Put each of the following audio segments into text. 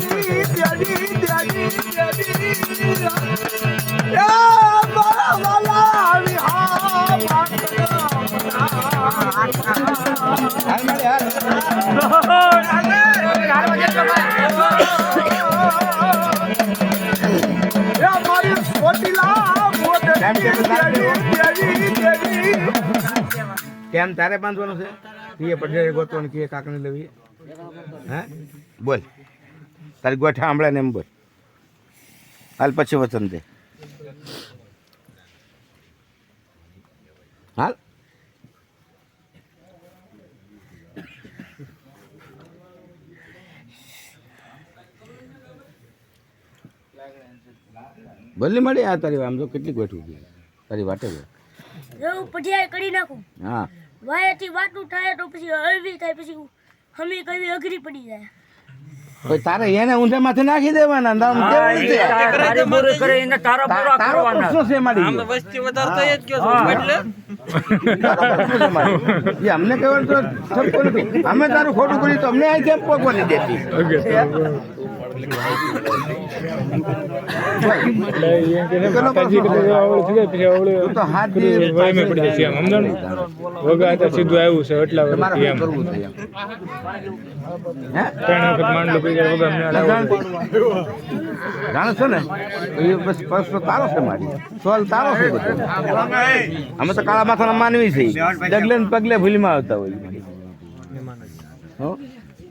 દેવી દેવી દેવી દેવી કેમ તારે બાંધવાનું છે? કીએ પટેલ ગોતવાનું કીએ કાકને લેવી. હે? બોલ. તારી ગોઠા સાંભળે ને એમ બોલ. હાલ પછી વચન દે. હાલ. ભલે મળી આ તારી આમ તો કેટલી ગોઠવી તારી વાટે ગયો પઢિયા કરી નાખું. હા. વાયાથી વાતું થાય તો પછી હળવી થાય પછી હમી કઈ અઘરી પડી જાય. કોઈ તારે એને ઊંધે માથે નાખી દેવાના નામ કેવી રીતે તારી પૂરી કરીને તારા તા- પૂરા તારો કરવાના. છે મારી. આમ વસ્તી વધારે થઈ જ ગયો એટલે. એ અમને કહેવાનું તો અમે તારું ખોટું કર્યું તો અમને કેમ પોગવાની દેતી. સીધું આવ્યું છે એટલા એમ? ત્રણ વખત માંડલો જાણ- છો ને? એ બસ પ્રશ્ન તારો છે મારી. સવાલ તારો છે બધો. અમે તો કાળા માથાના માનવી છે ડગલે ને પગલે ભૂલીમાં આવતા હોય.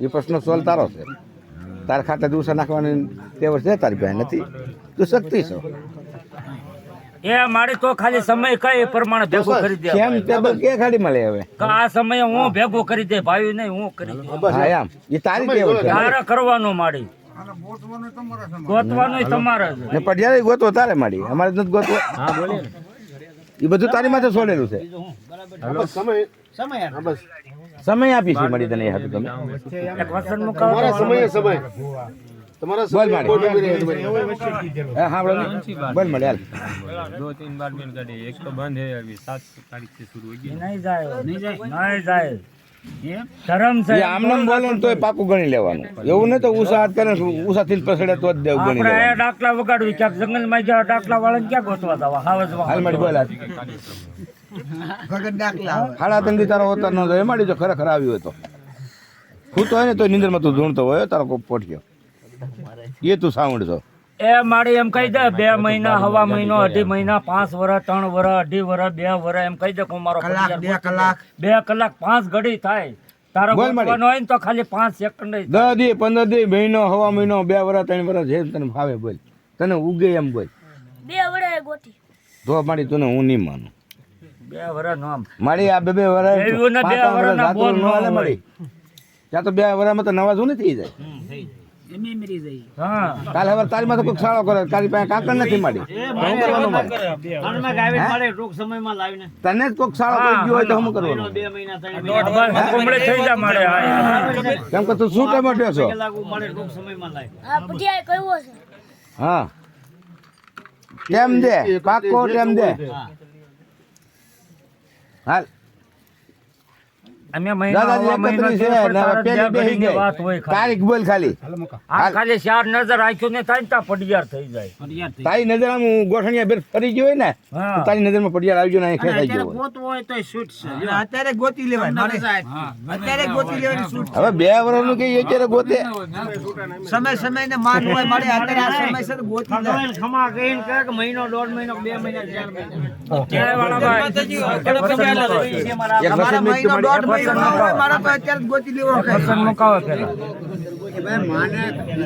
એ પ્રશ્ન સોલ તારો છે. તાર ખાતે દિવસે નાખવાની તેવર છે તારી પાસે નથી. તું શક્તિ છો. એ મારી તો ખાલી સમય કઈ એ પ્રમાણે ભેગો કરી દે કેમ ટેબલ કે ખાલી મળે હવે? આ સમયે હું ભેગો કરી દે ભાઈ નહીં હું કરી દે. હા એમ. એ તારી ટેબલ છે? તારે કરવાનો માડી ગોતવાનું તમારે ને પઢિયારે ગોતવો તારે માડી અમારે નથી ગોતવો. એ બધું તારી માથે છોડેલું છે. સમય. સમય આપી છે મળી તને હતું તમે. એક વસન મુકાવો. સમય ગણી લેવાનું. એવું નહીં તો ઉષા કરે ઉષા પસડે તો જ દેવું ગણી લેવાનું. વગાડવી. ક્યાંક જંગલમાં જ્યાં ડાકલા વાળા ક્યાં ગોતવા દવા હાલ મારી હાલ. હાડા ત્રણ તારો હોતા ન એ માડી જો ખરેખર આવ્યો હોય તો. હું તો હોય ને તો નીંદરમાં તું ધૂણતો હોય તારો કોપ પોટક્યો એ તું સાઉન્ડ છો એ મારી એમ કહી દે બે મહિના હવા મહિનો અઢી મહિના પાંચ વર્ષ ત્રણ વર્ષ અઢી વર્ષ બે વર્ષ એમ કહી દે કે હું મારો બે કલાક. બે કલાક પાંચ ઘડી થાય. તારો બોલ હોય ને તો ખાલી પાંચ સેકન્ડ દસ દી પંદર દી મહિનો હવા મહિનો બે વર્ષ ત્રણ વર્ષ જે તને ભાવે બોલ. તને ઉગે એમ બોલ. બે તો તને હું નહીં માનું. બે નો મારી આ બે બે ને બે જાતું બોલ ન ન મારી ત્યાં તો બે વરામાં તો નવા જૂની થઈ જાય. કાલે હવે તારી માં તો કોઈ સાળો કરે તારી પાસે કાકર નથી કરવાનું મારે તને જ કોઈક સાળો કરી ગયો હોય તો હું કરવાનું. કેમ કે તું શું ટમેટો છો? આ પઢિયા કયો છે હા. કેમ દે? પાકો કેમ દે? હાલ. અમે મહિનો બે બેસી ઘડીની વાત હોય ગઈ ખાલી. તારીખ બોલ ખાલી. આમ ખાલી ચાર નજર રાખ્યું ને થાય ને પડિયાર થઈ જાય. તારી નજર આમ ગોઠણિયા બેર ફરી ગયો ને હા. તો તારી પડિયાર આવી ગયો ને અહીં ખેંચાઈ ગયો હોય. અત્યારે ગોતી લેવાય અત્યારે ગોતી લેવાની છૂટ હવે બે વર્ષનું કે અત્યારે ગોતે? સમય સમય ને માન હોય મારે અત્યારે આ સમયસર ગોતી લેવાય. મહિનો દોઢ મહિનો બે મહિના ચાર મહિના. ક્યારે વાળા ભાઈ? એક વખત મારા મહિનો દોઢ મહિનો મારે તો અત્યારે ગોતી લેવો પડે. મુકાવો માને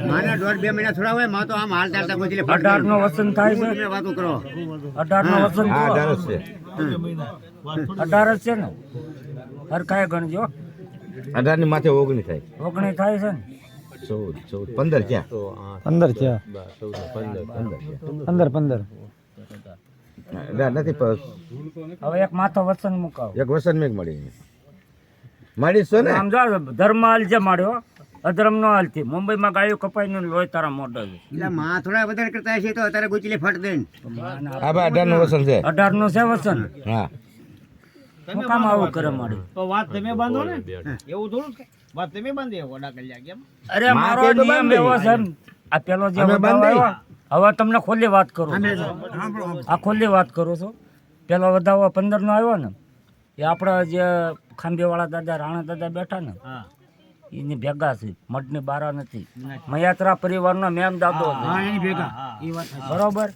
માને દોઢ બે મહિના થોડા હોયમાં તો આમ હાલ ચાલતા ગોતી લે અઢાર નો વસન થાય છે? વાતો કરો. અઢાર નો વસન હા અઢાર જ છે. અઢાર જ છે ને? હરખાય ગણજો અઢારની માથે ઓગણી થાય. ઓગણી થાય છે ને? ચૌદ ચૌદ પંદર ક્યાં? પંદર ક્યાં? પંદર પંદર. અઢાર નથી હવે એક માથો વસન મુકાવ. એક વસન મેઘ મળી. છો ને? આમ જો ધર્મ જે માર્યો અધર્મ નો હાલતી મુંબઈમાં ગાયો કપાઈ ને લોહી તારા મોઢો છે. એટલે માં થોડા વધારે કરતા છે તો અત્યારે ગુચલી ફટ દે આ ભાઈ અઢારનું વસન છે. અઢારનું છે વસન? હા. તમે કામ આવું કરે મારી? તો વાત તમે બાંધો ને. એવું થોડું કે? વાત તમે બાંધી વડા કલ્યા કેમ? અરે મારો નિયમ એવો છે એમ. આ પેલો જે અમે બાંધી. હવે તમને ખોલી વાત કરું આ ખોલી વાત કરું છું. પેલો વધાવો પંદર નો આવ્યો ને એ આપણા જે ખાંભીવાળા દાદા રાણા દાદા બેઠા ને એની ભેગા છે. મઢની બારા નથી. મયાત્રા પરિવારનો મેમ દાદો ભેગા. બરોબર?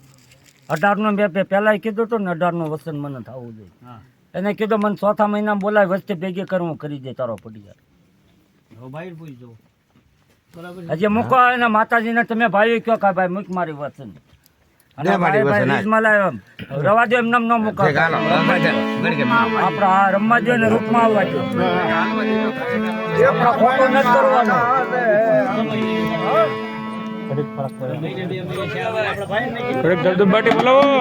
અઢારનો મેં પે- પહેલાંય કીધું હતું ને અઢારનું વસન મને થવું જોઈએ. એને કીધું મને ચોથા મહિના બોલાય વસ્તી ભેગી કરવું કરી દે તારો પડી જાય હજી મૂકો એના માતાજીને તમે ભાઈ કયો કા ભાઈ? મૂક મારી વચન. રવા દો એમને એમ ન મૂકો. આપણા રમવા દો ને રૂપમાં આવવા જોઈએ આપણા ખોટો નથી કરવાનો. થોડીક જલ્દી બોલાવો.